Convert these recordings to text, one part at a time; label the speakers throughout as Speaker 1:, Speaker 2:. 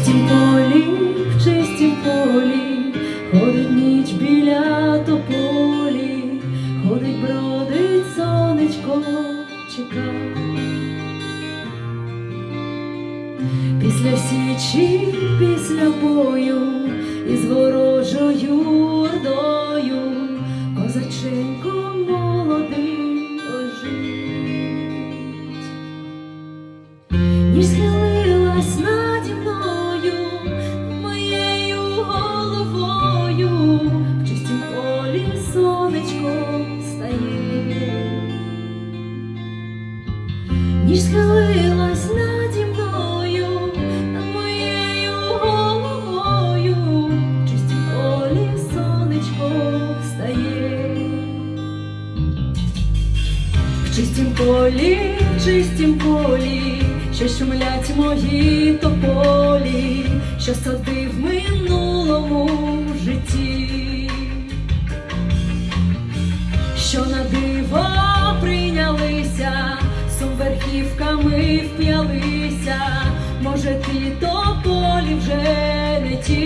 Speaker 1: Чистім полі, в чистім полі, ходить ніч біля тополі, ходить, бродить сонечко, чека. Після січі, після бою, сонечко стає. Ніж схилилась наді мною, над моєю головою, в чистім полі сонечко встає. В чистім полі, в чистім полі, що шумлять мої тополі, що сади в минулому житті, що на диво прийнялися, сум верхівками вп'ялися, може ті тополі вже не ті.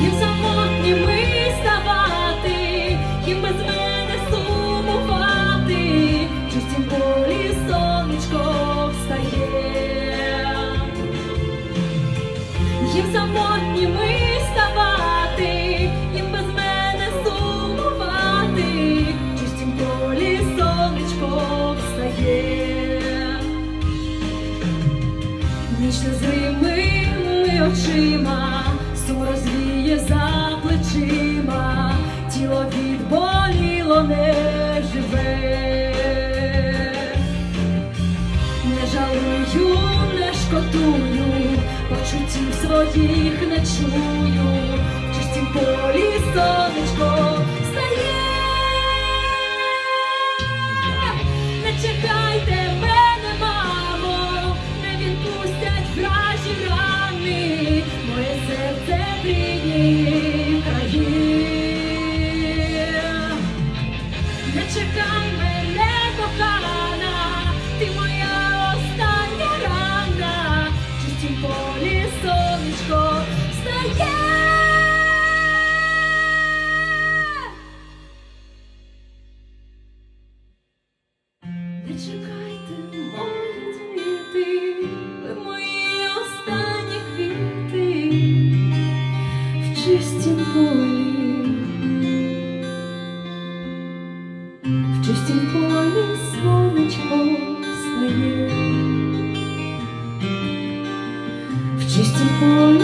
Speaker 1: Їм самотніми ставати, їм без мене сумувати, чистім полі сонечко встає. Їм самотніми встає. Ніч незримими очима, сум розвіє за плечима, тіло відболіло не живе. Не жалую, не шкодую, почуттів своїх не чую, чистім полі сонечко Не чекайте, мої квіти, ви мої останні квіти в чистім полі, в чистім полі сонечко стає, в чистім полі.